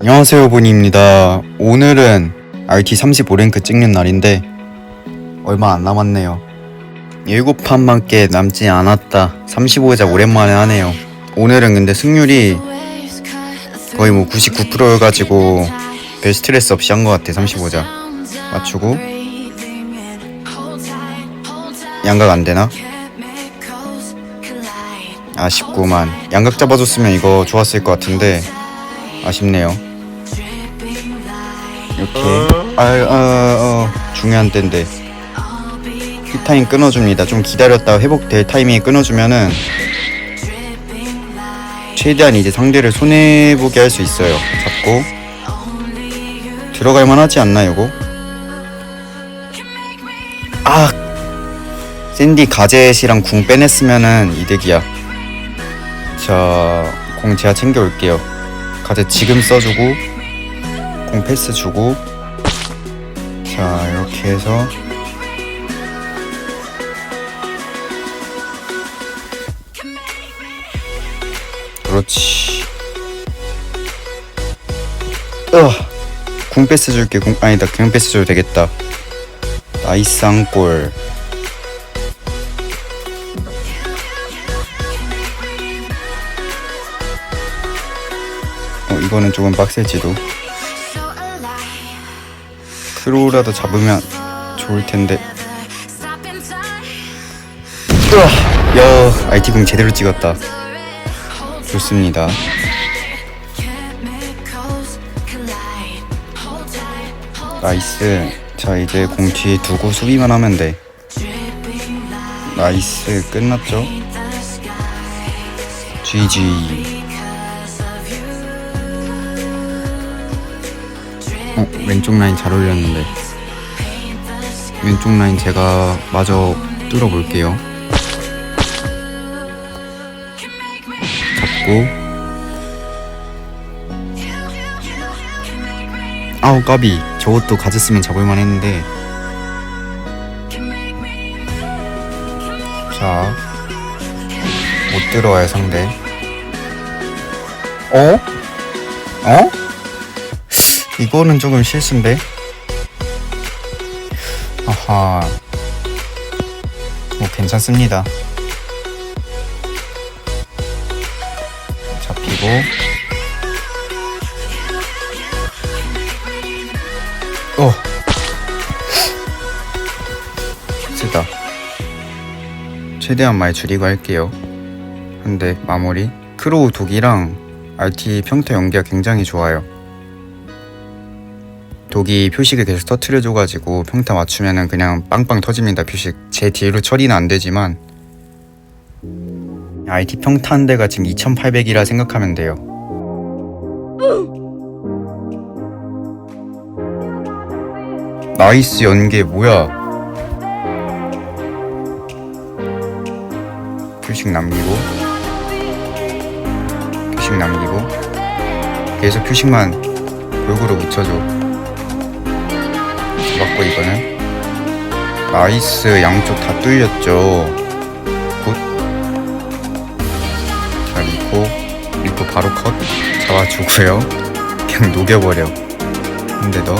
안녕하세요 보니입니다. 오늘은 RT 35랭크 찍는 날인데 얼마 안 남았네요. 7판밖에 남지 않았다. 35회자 오랜만에 하네요. 오늘은 근데 승률이 거의 뭐 99%여가지고 별 스트레스 없이 한 것 같아 35자. 맞추고. 양각 안 되나? 아쉽구만. 양각 잡아줬으면 이거 좋았을 것 같은데 아쉽네요 이렇게. 아, 아, 어, 중요한 때인데. 힐타임 끊어줍니다. 좀 기다렸다 회복될 타이밍에 끊어주면은 최대한 이제 상대를 손해보게 할 수 있어요. 잡고. 들어갈만 하지 않나 요거? 아! 샌디 가젯이랑 궁 빼냈으면은 이득이야. 자, 공 제가 챙겨올게요. 가젯 지금 써주고, 공 패스 주고, 자, 이렇게 해서, 그렇지. 으아, 궁 패스 줄게, 궁, 아니다, 그냥 패스 줘도 되겠다. 나이스 한 골. 어, 이거는 조금 빡셀지도. 크로우라도 잡으면 좋을 텐데. 으아, 야, IT 공 제대로 찍었다. 좋습니다. 나이스. 자, 이제 공 뒤에 두고 수비만 하면 돼. 나이스. 끝났죠? GG. 어, 왼쪽 라인 잘 올렸는데. 왼쪽 라인 제가 마저 뚫어볼게요. 잡고. 아우, 까비. 저것도 가졌으면 잡을만 했는데. 자. 못 들어와요, 상대. 어? 어? 이거는 조금 실수인데? 아하. 뭐 괜찮습니다. 잡히고. 어. 쓰다. 최대한 많이 줄이고 할게요. 근데 마무리. 크로우 독이랑 RT 평타 연기가 굉장히 좋아요. 독이 표식을 계속 터트려줘가지고 평타 맞추면은 그냥 빵빵 터집니다 표식. 제 딜로 처리는 안 되지만. IT 평타 한 대가 지금 2800이라 생각하면 돼요. 나이스 연계 뭐야? 표식 남기고. 표식 남기고. 계속 표식만 골고루 묻혀줘 맞고 이거는 나이스 양쪽 다 뚫렸죠. 굿. 자, 리코 리코 바로 컷. 잡아주고요. 그냥 녹여버려. 근데 너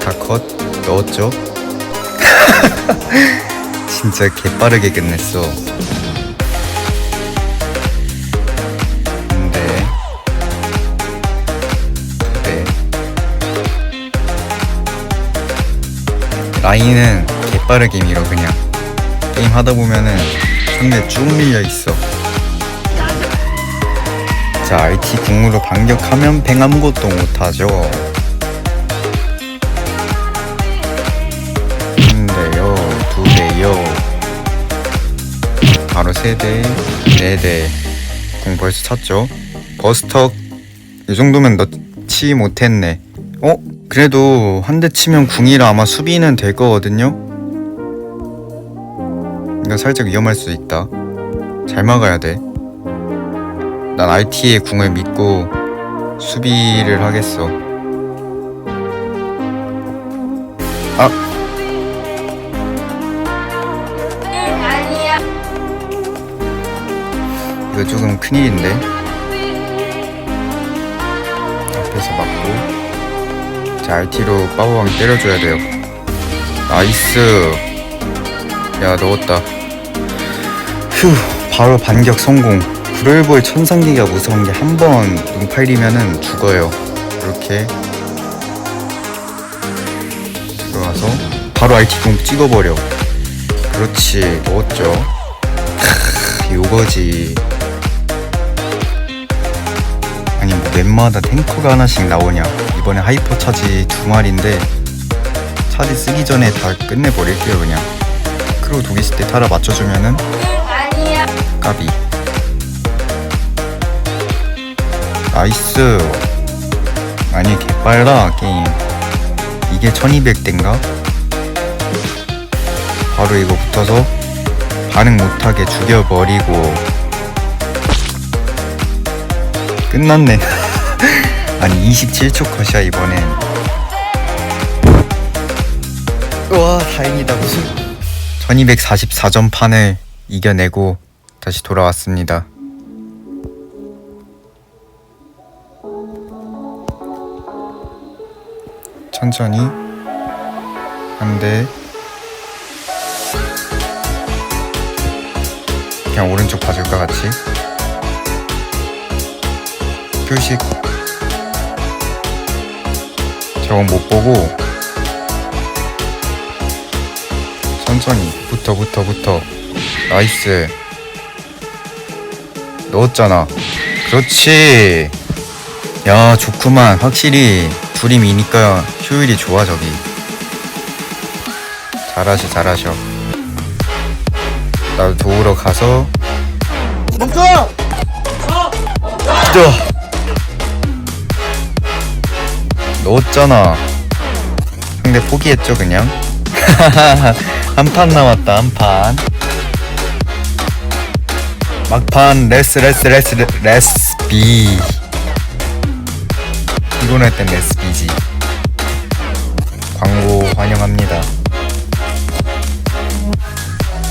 다 컷. 넣었죠? 진짜 개빠르게 끝냈어 라인은 개빠르게 밀어 그냥. 게임 하다 보면은 상대 쭉 밀려 있어. 자 RT 궁으로 반격하면 뱅 아무것도 못하죠. 한 대요 두 대요. 바로 세대 네대. 공 벌써 찼죠? 버스터 이 정도면 넣지 못했네. 어? 그래도 한 대 치면 궁이라 아마 수비는 될 거거든요? 이거 살짝 위험할 수 있다. 잘 막아야 돼. 난 RT의 궁을 믿고 수비를 하겠어. 아! 이거 조금 큰일인데? 앞에서 맞고 자 RT로 빠바방 때려줘야 돼요. 나이스. 야 넣었다. 휴 바로 반격 성공. 브롤볼 천상기가 무서운 게 한 번 눈 팔리면은 죽어요. 이렇게 들어와서 바로 RT공 찍어버려. 그렇지 넣었죠. 크 요거지. 아니 뭐 맵마다 탱커가 하나씩 나오냐 이번에 하이퍼 차지 두 마리인데 차지 쓰기 전에 다 끝내버릴게요 그냥. 크로 독 있을 때 타라 맞춰주면은 까비. 나이스. 아니 개빨라 게임. 이게 1200대인가? 바로 이거 붙어서 반응 못하게 죽여버리고. 끝났네 아니 27초 컷이야 이번엔. 우와 다행이다 무슨. 1244점 판을 이겨내고 다시 돌아왔습니다. 천천히. 한대. 그냥 오른쪽 봐줄까 같이. 표식 저건 못 보고 천천히 붙어 붙어 붙어. 나이스 넣었잖아. 그렇지. 야 좋구만. 확실히 둘이 미니까 효율이 좋아 저기. 잘하셔 잘하셔. 나도 도우러 가서 멈춰! 또 넣었잖아. 상대 포기했죠 그냥? 한 판 남았다 한판. 막판 레스 레스 레스 레- 레스 비. 피곤할 땐 레스 비지. 광고 환영합니다.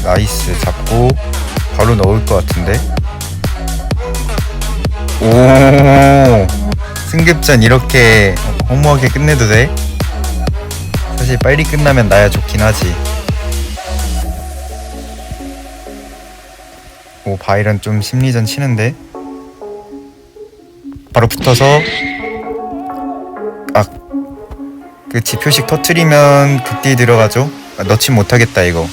나이스 잡고 바로 넣을 것 같은데? 오 승급전 이렇게 허무하게 끝내도 돼? 사실 빨리 끝나면 나야 좋긴 하지. 오 바이런 좀 심리전 치는데? 바로 붙어서 아 그 지표식 터트리면 극딜 들어가죠? 아, 넣지 못하겠다 이거.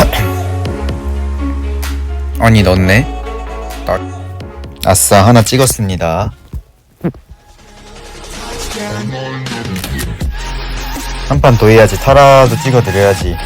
아니 넣네? 나... 아싸 하나 찍었습니다 한 판 더 해야지. 타라도 찍어드려야지